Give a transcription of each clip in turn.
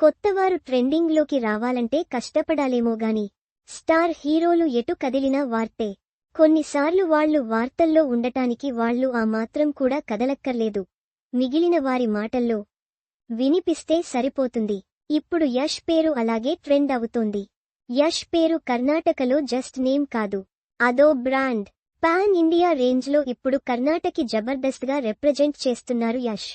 కొత్తవారు ట్రెండింగ్లోకి రావాలంటే కష్టపడాలేమో గాని స్టార్ హీరోలు ఎటు కదిలినా వార్తే. కొన్నిసార్లు వాళ్ళు వార్తల్లో ఉండటానికి వాళ్ళు ఆ మాత్రం కూడా కదలక్కర్లేదు. మిగిలిన వారి మాటల్లో వినిపిస్తే సరిపోతుంది. ఇప్పుడు యష్ పేరు అలాగే ట్రెండ్ అవుతోంది. యష్ పేరు కర్ణాటకలో జస్ట్ నేమ్ కాదు. అదో బ్రాండ్. పాన్ ఇండియా రేంజ్లో ఇప్పుడు కర్ణాటకి జబర్దస్త్గా రిప్రజెంట్ చేస్తున్నారు యష్.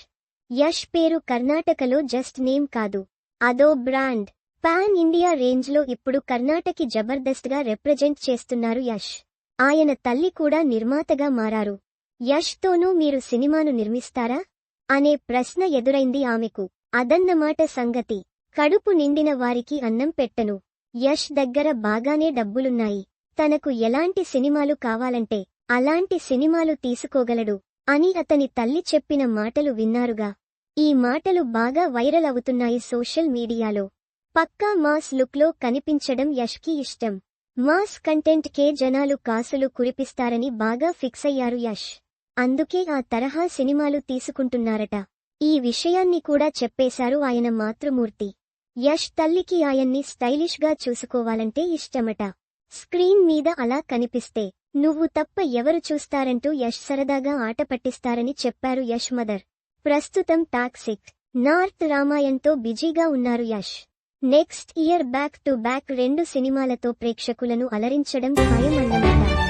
యష్ పేరు కర్ణాటకలో జస్ట్ నేమ్ కాదు. అదో బ్రాండ్. పాన్ ఇండియా రేంజ్లో ఇప్పుడు కర్ణాటకి జబర్దస్త్గా రిప్రజెంట్ చేస్తున్నారు యష్. ఆయన తల్లి కూడా నిర్మాతగా మారారు. యష్తోనూ మీరు సినిమాను నిర్మిస్తారా? అనే ప్రశ్న ఎదురైంది ఆమెకు. అదన్నమాట సంగతి. కడుపు నిండిన వారికి అన్నం పెట్టను. యష్ దగ్గర బాగానే డబ్బులున్నాయి. తనకు ఎలాంటి సినిమాలు కావాలంటే అలాంటి సినిమాలు తీసుకోగలడు అని అతని తల్లి చెప్పిన మాటలు విన్నారుగా. ఈ మాటలు బాగా వైరల్ అవుతున్నాయి సోషల్ మీడియాలో. పక్కా మాస్ లుక్లో కనిపించడం యష్కి ఇష్టం. మాస్ కంటెంట్ కే జనాలు కాసులు కురిపిస్తారని బాగా ఫిక్స్ అయ్యారు యష్. అందుకే ఆ తరహా సినిమాలు తీసుకుంటున్నారట. ఈ విషయాన్ని కూడా చెప్పేశారు ఆయన మాతృమూర్తి. యష్ తల్లికి ఆయన్ని స్టైలిష్గా చూసుకోవాలంటే ఇష్టమట. స్క్రీన్ మీద అలా కనిపిస్తే నువ్వు తప్ప ఎవరు చూస్తారంటూ యష్ సరదాగా ఆట పట్టిస్తారని చెప్పారు యష్ మదర్. ప్రస్తుతం టాక్సిక్. నార్త్ రామాయణ్తో బిజీగా ఉన్నారు Yash. Next year back to back రెండు సినిమాలతో ప్రేక్షకులను అలరించడం ఖాయమన్నమాట.